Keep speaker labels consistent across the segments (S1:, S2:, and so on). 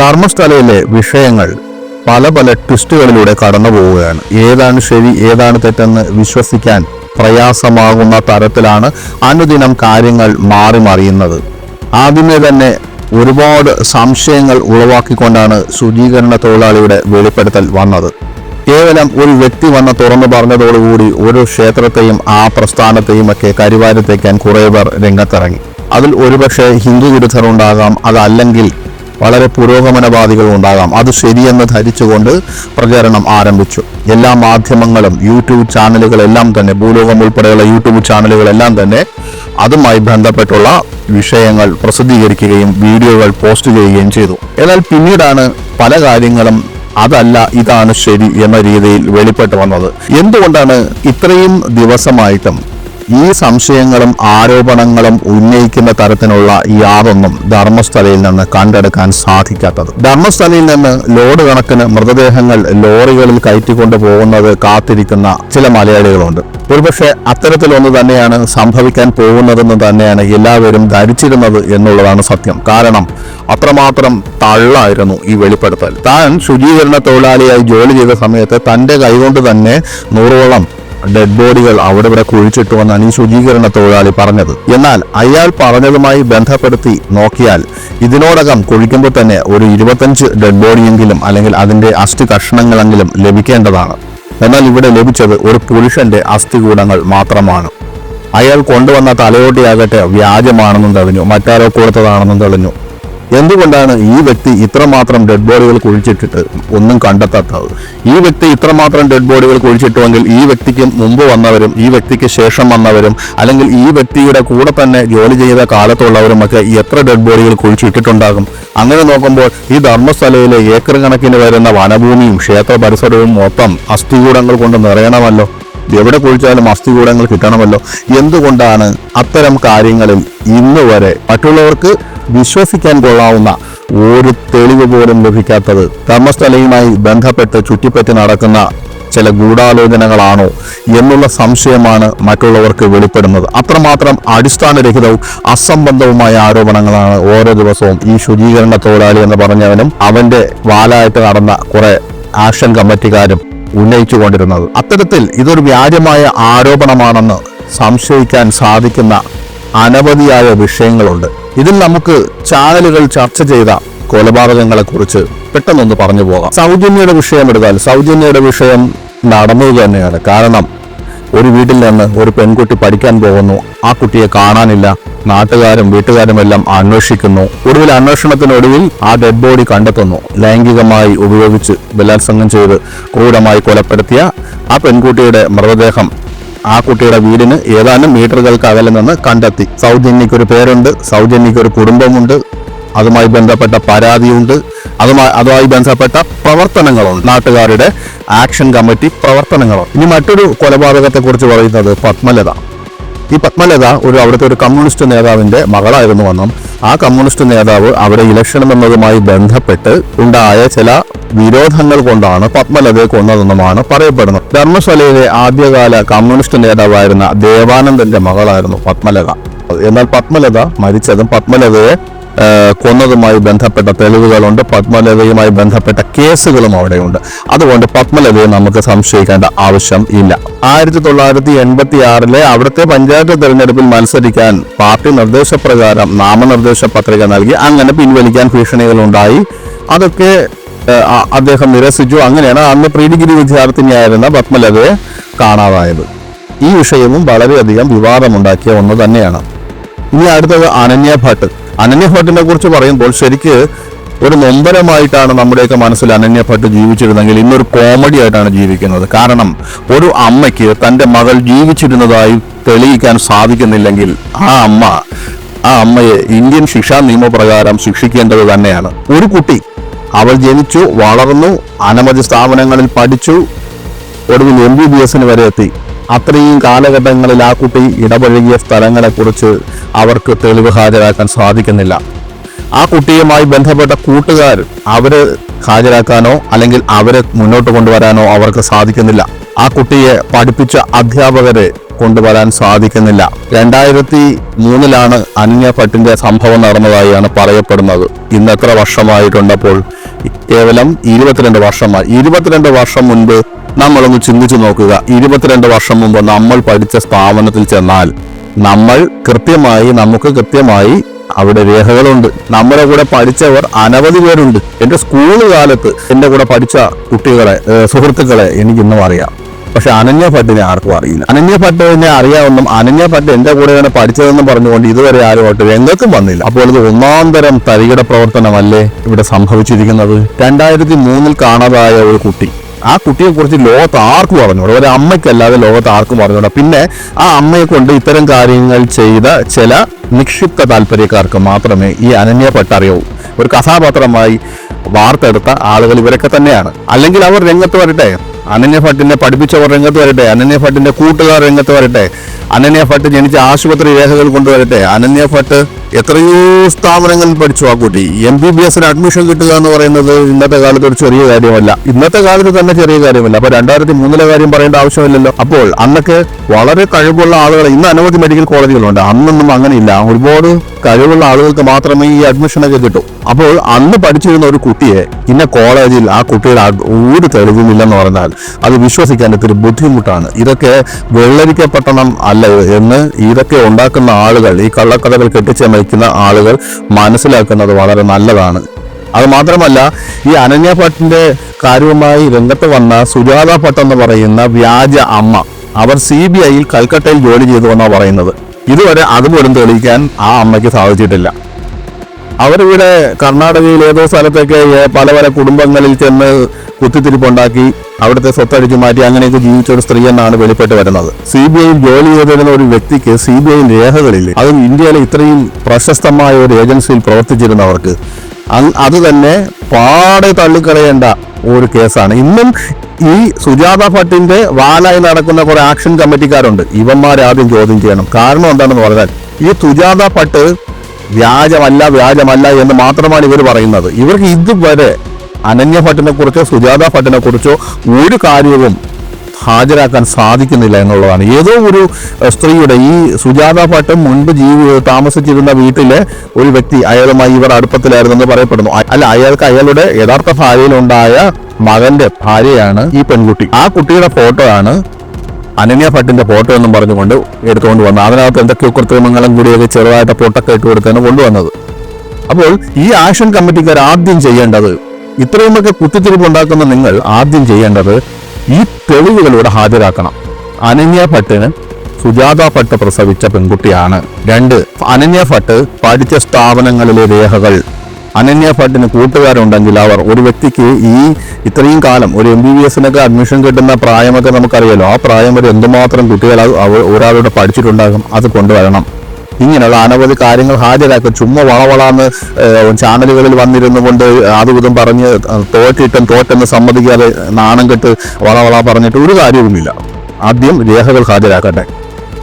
S1: ധർമ്മസ്ഥലയിലെ വിഷയങ്ങൾ പല പല ട്വിസ്റ്റുകളിലൂടെ കടന്നു പോവുകയാണ് ഏതാണ് ശരി ഏതാണ് തെറ്റെന്ന് വിശ്വസിക്കാൻ പ്രയാസമാകുന്ന തരത്തിലാണ് അനുദിനം കാര്യങ്ങൾ മാറി മറിയുന്നത് ആദ്യമേ തന്നെ ഒരുപാട് സംശയങ്ങൾ ഉളവാക്കിക്കൊണ്ടാണ് ശുചീകരണ തൊഴിലാളിയുടെ വെളിപ്പെടുത്തൽ വന്നത് കേവലം ഒരു വ്യക്തി വന്ന് തുറന്നു പറഞ്ഞതോടുകൂടി ഒരു ക്ഷേത്രത്തെയും ആ പ്രസ്ഥാനത്തെയും ഒക്കെ കരിവാരത്തേക്കാൻ കുറേ പേർ രംഗത്തിറങ്ങി അതിൽ ഒരുപക്ഷെ ഹിന്ദു ഉണ്ടാകാം അതല്ലെങ്കിൽ വളരെ പുരോഗമനവാദികളും ഉണ്ടാകാം അത് ശരിയെന്ന് ധരിച്ചുകൊണ്ട് പ്രചരണം ആരംഭിച്ചു എല്ലാ മാധ്യമങ്ങളും യൂട്യൂബ് ചാനലുകളെല്ലാം തന്നെ ഭൂലോകം ഉൾപ്പെടെയുള്ള യൂട്യൂബ് ചാനലുകളെല്ലാം തന്നെ അതുമായി ബന്ധപ്പെട്ടുള്ള വിഷയങ്ങൾ പ്രസിദ്ധീകരിക്കുകയും വീഡിയോകൾ പോസ്റ്റ് ചെയ്യുകയും ചെയ്തു എന്നാൽ പിന്നീടാണ് പല കാര്യങ്ങളും അതല്ല ഇതാണ് ശരി എന്ന രീതിയിൽ വെളിപ്പെട്ട് വന്നത് എന്തുകൊണ്ടാണ് ഇത്രയും ദിവസമായിട്ടും ഈ സംശയങ്ങളും ആരോപണങ്ങളും ഉന്നയിക്കുന്ന തരത്തിലുള്ള യാതൊന്നും ധർമ്മസ്ഥലയിൽ നിന്ന് കണ്ടെടുക്കാൻ സാധിക്കാത്തത് ധർമ്മസ്ഥലയിൽ നിന്ന് ലോഡ് കണക്കിന് മൃതദേഹങ്ങൾ ലോറികളിൽ കയറ്റി പോകുന്നത് കാത്തിരിക്കുന്ന ചില മലയാളികളുണ്ട് ഒരുപക്ഷെ അത്തരത്തിലൊന്ന് തന്നെയാണ് സംഭവിക്കാൻ പോകുന്നതെന്ന് തന്നെയാണ് എല്ലാവരും ധരിച്ചിരുന്നത് എന്നുള്ളതാണ് സത്യം കാരണം അത്രമാത്രം തള്ളായിരുന്നു ഈ വെളിപ്പെടുത്തൽ താൻ ശുചീകരണ തൊഴിലാളിയായി ജോലി ചെയ്ത സമയത്ത് തൻ്റെ കൈകൊണ്ട് തന്നെ നൂറോളം ഡെഡ് ബോഡികൾ അവിടെ ഇവിടെ കുഴിച്ചിട്ടുവെന്നാണ് ഈ ശുചീകരണ തൊഴിലാളി പറഞ്ഞത് എന്നാൽ അയാൾ പറഞ്ഞതുമായി ബന്ധപ്പെടുത്തി നോക്കിയാൽ ഇതിനോടകം കുഴിക്കുമ്പോൾ തന്നെ ഒരു ഇരുപത്തഞ്ച് ഡെഡ് ബോഡിയെങ്കിലും അല്ലെങ്കിൽ അതിന്റെ അസ്ഥി കഷ്ണങ്ങളെങ്കിലും ലഭിക്കേണ്ടതാണ് എന്നാൽ ഇവിടെ ലഭിച്ചത് ഒരു പുരുഷന്റെ അസ്ഥികൂടങ്ങൾ മാത്രമാണ് അയാൾ കൊണ്ടുവന്ന തലയോട്ടിയാകട്ടെ വ്യാജമാണെന്നും തെളിഞ്ഞു മറ്റാരോ കൊടുത്തതാണെന്നും തെളിഞ്ഞു എന്തുകൊണ്ടാണ് ഈ വ്യക്തി ഇത്രമാത്രം ഡെഡ് ബോഡികൾ കുഴിച്ചിട്ടിട്ട് ഒന്നും കണ്ടെത്താത്തത് ഈ വ്യക്തി ഇത്രമാത്രം ഡെഡ് ബോഡികൾ കുഴിച്ചിട്ടുവെങ്കിൽ ഈ വ്യക്തിക്ക് മുമ്പ് വന്നവരും ഈ വ്യക്തിക്ക് ശേഷം വന്നവരും അല്ലെങ്കിൽ ഈ വ്യക്തിയുടെ കൂടെ തന്നെ ജോലി ചെയ്ത ഒക്കെ എത്ര ഡെഡ് ബോഡികൾ കുഴിച്ചിട്ടിട്ടുണ്ടാകും അങ്ങനെ നോക്കുമ്പോൾ ഈ ധർമ്മസ്ഥലയിലെ ഏക്കർ കണക്കിന് വരുന്ന വനഭൂമിയും ക്ഷേത്ര പരിസരവും മൊത്തം അസ്ഥികൂടങ്ങൾ കൊണ്ട് നിറയണമല്ലോ എവിടെ കുഴിച്ചാലും അസ്ഥികൂടങ്ങൾ കിട്ടണമല്ലോ എന്തുകൊണ്ടാണ് അത്തരം കാര്യങ്ങളിൽ ഇന്ന് വരെ മറ്റുള്ളവർക്ക് വിശ്വസിക്കാൻ കൊള്ളാവുന്ന ഒരു തെളിവ് പോലും ലഭിക്കാത്തത് ധർമ്മസ്ഥലയുമായി ബന്ധപ്പെട്ട് ചുറ്റിപ്പറ്റി നടക്കുന്ന ചില ഗൂഢാലോചനകളാണോ എന്നുള്ള സംശയമാണ് മറ്റുള്ളവർക്ക് വെളിപ്പെടുന്നത് അത്രമാത്രം അടിസ്ഥാനരഹിതവും അസംബന്ധവുമായ ആരോപണങ്ങളാണ് ഓരോ ദിവസവും ഈ ശുചീകരണ തൊഴിലാളി എന്ന് പറഞ്ഞവനും അവന്റെ വാലായിട്ട് നടന്ന കുറെ ആക്ഷൻ കമ്മിറ്റിക്കാരും ഉന്നയിച്ചു കൊണ്ടിരുന്നത് അത്തരത്തിൽ ഇതൊരു വ്യാജമായ ആരോപണമാണെന്ന് സംശയിക്കാൻ സാധിക്കുന്ന അനവധിയായ വിഷയങ്ങളുണ്ട് ഇതിൽ നമുക്ക് ചാനലുകൾ ചർച്ച ചെയ്ത കുറിച്ച് പെട്ടെന്നൊന്ന് പറഞ്ഞു പോകാം സൗജന്യയുടെ വിഷയം എടുത്താൽ സൗജന്യയുടെ വിഷയം നടന്നത് തന്നെയാണ് കാരണം ഒരു വീട്ടിൽ നിന്ന് ഒരു പെൺകുട്ടി പഠിക്കാൻ പോകുന്നു ആ കുട്ടിയെ കാണാനില്ല നാട്ടുകാരും വീട്ടുകാരും എല്ലാം അന്വേഷിക്കുന്നു ഒടുവിൽ അന്വേഷണത്തിനൊടുവിൽ ആ ഡെഡ് ബോഡി കണ്ടെത്തുന്നു ലൈംഗികമായി ഉപയോഗിച്ച് ബലാത്സംഗം ചെയ്ത് ക്രൂരമായി കൊലപ്പെടുത്തിയ ആ പെൺകുട്ടിയുടെ മൃതദേഹം ആ കുട്ടിയുടെ വീടിന് ഏതാനും മീറ്ററുകൾക്ക് അകലെ നിന്ന് കണ്ടെത്തി സൗജന്യക്ക് ഒരു പേരുണ്ട് സൗജന്യക്ക് ഒരു കുടുംബമുണ്ട് അതുമായി ബന്ധപ്പെട്ട പരാതിയുണ്ട് അതുമായി അതുമായി ബന്ധപ്പെട്ട പ്രവർത്തനങ്ങളുണ്ട് നാട്ടുകാരുടെ ആക്ഷൻ കമ്മിറ്റി പ്രവർത്തനങ്ങളുണ്ട് ഇനി മറ്റൊരു കൊലപാതകത്തെക്കുറിച്ച് പറയുന്നത് പത്മലത ഈ പത്മലത ഒരു അവിടുത്തെ ഒരു കമ്മ്യൂണിസ്റ്റ് നേതാവിൻ്റെ മകളായിരുന്നു വന്നും ആ കമ്മ്യൂണിസ്റ്റ് നേതാവ് അവരെ ഇലക്ഷൻ എന്നതുമായി ബന്ധപ്പെട്ട് ഉണ്ടായ ചില വിരോധങ്ങൾ കൊണ്ടാണ് പത്മലതയെ കൊന്നതെന്നുമാണ് പറയപ്പെടുന്നത് ധർമ്മശാലയിലെ ആദ്യകാല കമ്മ്യൂണിസ്റ്റ് നേതാവായിരുന്ന ദേവാനന്ദന്റെ മകളായിരുന്നു പത്മലത എന്നാൽ പത്മലത മരിച്ചതും പത്മലതയെ കൊന്നതുമായി ബന്ധപ്പെട്ട തെളിവുകളുണ്ട് പത്മലതയുമായി ബന്ധപ്പെട്ട കേസുകളും അവിടെയുണ്ട് അതുകൊണ്ട് പത്മലതയെ നമുക്ക് സംശയിക്കേണ്ട ആവശ്യം ഇല്ല ആയിരത്തി തൊള്ളായിരത്തി എൺപത്തി ആറിലെ അവിടുത്തെ പഞ്ചായത്ത് തെരഞ്ഞെടുപ്പിൽ മത്സരിക്കാൻ പാർട്ടി നിർദ്ദേശപ്രകാരം നാമനിർദ്ദേശ പത്രിക നൽകി അങ്ങനെ പിൻവലിക്കാൻ ഭീഷണികളുണ്ടായി അതൊക്കെ അദ്ദേഹം നിരസിച്ചു അങ്ങനെയാണ് അന്ന് പ്രീ ഡിഗ്രി വിദ്യാർത്ഥിനിയായിരുന്ന പത്മലതയെ കാണാതായത് ഈ വിഷയവും വളരെയധികം വിവാദമുണ്ടാക്കിയ ഒന്ന് തന്നെയാണ് ഇനി അടുത്തത് അനന്യ ഭട്ട് അനന്യഭട്ടിനെ കുറിച്ച് പറയുമ്പോൾ ശരിക്ക് ഒരു നൊമ്പരമായിട്ടാണ് നമ്മുടെയൊക്കെ മനസ്സിൽ അനന്യ ഭട്ട് ജീവിച്ചിരുന്നെങ്കിൽ ഇന്നൊരു കോമഡി ആയിട്ടാണ് ജീവിക്കുന്നത് കാരണം ഒരു അമ്മയ്ക്ക് തൻ്റെ മകൾ ജീവിച്ചിരുന്നതായി തെളിയിക്കാൻ സാധിക്കുന്നില്ലെങ്കിൽ ആ അമ്മ ആ അമ്മയെ ഇന്ത്യൻ ശിക്ഷാ നിയമപ്രകാരം ശിക്ഷിക്കേണ്ടത് തന്നെയാണ് ഒരു കുട്ടി അവൾ ജനിച്ചു വളർന്നു അനവധി സ്ഥാപനങ്ങളിൽ പഠിച്ചു ഒടുവിൽ എം ബി ബി എസിന് വരെ എത്തി അത്രയും കാലഘട്ടങ്ങളിൽ ആ കുട്ടി ഇടപഴകിയ സ്ഥലങ്ങളെക്കുറിച്ച് അവർക്ക് തെളിവ് ഹാജരാക്കാൻ സാധിക്കുന്നില്ല ആ കുട്ടിയുമായി ബന്ധപ്പെട്ട കൂട്ടുകാർ അവരെ ഹാജരാക്കാനോ അല്ലെങ്കിൽ അവരെ മുന്നോട്ട് കൊണ്ടുവരാനോ അവർക്ക് സാധിക്കുന്നില്ല ആ കുട്ടിയെ പഠിപ്പിച്ച അധ്യാപകരെ കൊണ്ടുവരാൻ സാധിക്കുന്നില്ല രണ്ടായിരത്തി മൂന്നിലാണ് അനന്യ ഭട്ടിന്റെ സംഭവം നടന്നതായാണ് പറയപ്പെടുന്നത് ഇന്ന് വർഷമായിട്ടുണ്ടപ്പോൾ കേവലം ഇരുപത്തിരണ്ട് വർഷമായി ഇരുപത്തിരണ്ട് വർഷം മുൻപ് നമ്മളൊന്ന് ചിന്തിച്ചു നോക്കുക ഇരുപത്തിരണ്ട് വർഷം മുമ്പ് നമ്മൾ പഠിച്ച സ്ഥാപനത്തിൽ ചെന്നാൽ നമ്മൾ കൃത്യമായി നമുക്ക് കൃത്യമായി അവിടെ രേഖകളുണ്ട് നമ്മുടെ കൂടെ പഠിച്ചവർ അനവധി പേരുണ്ട് എൻ്റെ സ്കൂൾ കാലത്ത് എൻ്റെ കൂടെ പഠിച്ച കുട്ടികളെ സുഹൃത്തുക്കളെ എനിക്കിന്നും അറിയാം പക്ഷെ അനന്യ ഭട്ടിനെ ആർക്കും അറിയില്ല അനന്യ ഭട്ടിനെ അറിയാമെന്നും അനന്യ ഭട്ട് എൻ്റെ കൂടെ തന്നെ പഠിച്ചതെന്നും പറഞ്ഞുകൊണ്ട് ഇതുവരെ ആരുമായിട്ട് രംഗത്തും വന്നില്ല അപ്പോൾ ഇത് ഒന്നാം തരം തരികിട പ്രവർത്തനമല്ലേ ഇവിടെ സംഭവിച്ചിരിക്കുന്നത് രണ്ടായിരത്തി മൂന്നിൽ കാണാതായ ഒരു കുട്ടി ആ കുറിച്ച് ലോകത്ത് ആർക്കും പറഞ്ഞുകൂടാ ഒരു അമ്മയ്ക്കല്ലാതെ ലോകത്ത് ആർക്കും പറഞ്ഞുകൂടാ പിന്നെ ആ അമ്മയെ കൊണ്ട് ഇത്തരം കാര്യങ്ങൾ ചെയ്ത ചില നിക്ഷിപ്ത താല്പര്യക്കാർക്ക് മാത്രമേ ഈ അനന്യ അറിയൂ ഒരു കഥാപാത്രമായി വാർത്തെടുത്ത ആളുകൾ ഇവരൊക്കെ തന്നെയാണ് അല്ലെങ്കിൽ അവർ രംഗത്ത് വരട്ടെ അനന്യ ഭട്ടിനെ പഠിപ്പിച്ചവർ രംഗത്ത് വരട്ടെ അനന്യ ഭട്ടിന്റെ കൂട്ടുകാർ രംഗത്ത് വരട്ടെ അനന്യ ഭട്ട് ജനിച്ച ആശുപത്രി രേഖകൾ കൊണ്ടുവരട്ടെ അനന്യ ഭട്ട് എത്രയോ സ്ഥാപനങ്ങളിൽ പഠിച്ചു ആ കുട്ടി എം ബി ബി എസിന് അഡ്മിഷൻ കിട്ടുക എന്ന് പറയുന്നത് ഇന്നത്തെ കാലത്ത് ഒരു ചെറിയ കാര്യമല്ല ഇന്നത്തെ കാലത്ത് തന്നെ ചെറിയ കാര്യമല്ല അപ്പൊ രണ്ടായിരത്തി മൂന്നിലെ കാര്യം പറയേണ്ട ആവശ്യമില്ലല്ലോ അപ്പോൾ അന്നൊക്കെ വളരെ കഴിവുള്ള ആളുകൾ ഇന്ന് അനവധി മെഡിക്കൽ കോളേജുകളുണ്ട് അന്നൊന്നും അങ്ങനെയില്ല ഒരുപാട് കഴിവുള്ള ആളുകൾക്ക് മാത്രമേ ഈ അഡ്മിഷനൊക്കെ കിട്ടൂ അപ്പോൾ അന്ന് പഠിച്ചിരുന്ന ഒരു കുട്ടിയെ ഇന്ന കോളേജിൽ ആ കുട്ടിയുടെ ഒരു തെളിവുമില്ലെന്ന് പറഞ്ഞാൽ അത് വിശ്വസിക്കാൻ ഒത്തിരി ബുദ്ധിമുട്ടാണ് ഇതൊക്കെ വെള്ളരിക്കപ്പെട്ടണം അല്ല എന്ന് ഇതൊക്കെ ഉണ്ടാക്കുന്ന ആളുകൾ ഈ കള്ളക്കഥകൾ കെട്ടിച്ചമയ്ക്കുന്ന ആളുകൾ മനസ്സിലാക്കുന്നത് വളരെ നല്ലതാണ് അത് മാത്രമല്ല ഈ അനന്യ ഭട്ടിന്റെ കാര്യവുമായി രംഗത്ത് വന്ന സുജാത ഭട്ട് എന്ന് പറയുന്ന വ്യാജ അമ്മ അവർ സി ബി ഐയിൽ കൽക്കട്ടയിൽ ജോലി ചെയ്തു എന്നാണ് പറയുന്നത് ഇതുവരെ അതുപോലും തെളിയിക്കാൻ ആ അമ്മയ്ക്ക് സാധിച്ചിട്ടില്ല അവരിവിടെ കർണാടകയിൽ ഏതോ സ്ഥലത്തൊക്കെ പല പല കുടുംബങ്ങളിൽ ചെന്ന് കുത്തിത്തിരിപ്പുണ്ടാക്കി അവിടുത്തെ സ്വത്തടിച്ചു മാറ്റി അങ്ങനെയൊക്കെ ജീവിച്ച ഒരു സ്ത്രീ എന്നാണ് വെളിപ്പെട്ട് വരുന്നത് സി ബി ഐയിൽ ജോലി ചെയ്തിരുന്ന ഒരു വ്യക്തിക്ക് സി ബി ഐ രേഖകളില്ല അത് ഇന്ത്യയിലെ ഇത്രയും പ്രശസ്തമായ ഒരു ഏജൻസിയിൽ പ്രവർത്തിച്ചിരുന്നവർക്ക് അത് തന്നെ പാടെ തള്ളിക്കളയേണ്ട ഒരു കേസാണ് ഇന്നും ഈ സുജാത ഭട്ടിന്റെ വാലായി നടക്കുന്ന കുറെ ആക്ഷൻ കമ്മിറ്റിക്കാരുണ്ട് ആദ്യം ചോദ്യം ചെയ്യണം കാരണം എന്താണെന്ന് പറഞ്ഞാൽ ഈ സുജാത ഭട്ട് വ്യാജമല്ല വ്യാജമല്ല എന്ന് മാത്രമാണ് ഇവർ പറയുന്നത് ഇവർക്ക് ഇതുവരെ അനന്യ ഭട്ടിനെ കുറിച്ചോ സുജാത ഭട്ടിനെ കുറിച്ചോ ഒരു കാര്യവും ഹാജരാക്കാൻ സാധിക്കുന്നില്ല എന്നുള്ളതാണ് ഏതോ ഒരു സ്ത്രീയുടെ ഈ സുജാത പാട്ടം മുൻപ് ജീവി താമസിച്ചിരുന്ന വീട്ടിലെ ഒരു വ്യക്തി അയാളുമായി ഇവർ അടുപ്പത്തിലായിരുന്നെന്ന് പറയപ്പെടുന്നു അല്ല അയാൾക്ക് അയാളുടെ യഥാർത്ഥ ഭാര്യയിലുണ്ടായ മകന്റെ ഭാര്യയാണ് ഈ പെൺകുട്ടി ആ കുട്ടിയുടെ ഫോട്ടോ ആണ് അനന്യ ഭട്ടിന്റെ ഫോട്ടോ എന്നും പറഞ്ഞുകൊണ്ട് എടുത്തുകൊണ്ട് വന്നത് അതിനകത്ത് എന്തൊക്കെയോ കൃത്രിമങ്ങളും കൂടിയൊക്കെ ചെറുതായിട്ട് പൊട്ടൊക്കെ ഇട്ട് കൊടുത്താണ് കൊണ്ടുവന്നത് അപ്പോൾ ഈ ആക്ഷൻ കമ്മിറ്റിക്കാർ ആദ്യം ചെയ്യേണ്ടത് ഇത്രയുമൊക്കെ കുത്തിത്തിരിപ്പ് ഉണ്ടാക്കുന്ന നിങ്ങൾ ആദ്യം ചെയ്യേണ്ടത് ഈ തെളിവുകളോട് ഹാജരാക്കണം അനന്യ ഭട്ടിന് സുജാത ഭട്ട് പ്രസവിച്ച പെൺകുട്ടിയാണ് രണ്ട് അനന്യ ഭട്ട് പഠിച്ച സ്ഥാപനങ്ങളിലെ രേഖകൾ അനന്യ ഭട്ടിന് കൂട്ടുകാരുണ്ടെങ്കിൽ അവർ ഒരു വ്യക്തിക്ക് ഈ ഇത്രയും കാലം ഒരു എം ബി ബി എസിനൊക്കെ അഡ്മിഷൻ കിട്ടുന്ന പ്രായമൊക്കെ നമുക്കറിയാലോ ആ പ്രായം വരെ എന്തുമാത്രം കുട്ടികൾ ഒരാളോട് പഠിച്ചിട്ടുണ്ടാകും അത് കൊണ്ടുവരണം ഇങ്ങനെയുള്ള അനവധി കാര്യങ്ങൾ ഹാജരാക്കുക ചുമ്മാ വളവളാന്ന് ചാനലുകളിൽ വന്നിരുന്നു കൊണ്ട് ആദ്യവിധം പറഞ്ഞ് തോറ്റിട്ടും തോറ്റെന്ന് സമ്മതിക്കാതെ നാണം കെട്ട് വളവള പറഞ്ഞിട്ട് ഒരു കാര്യവുമില്ല ആദ്യം രേഖകൾ ഹാജരാക്കട്ടെ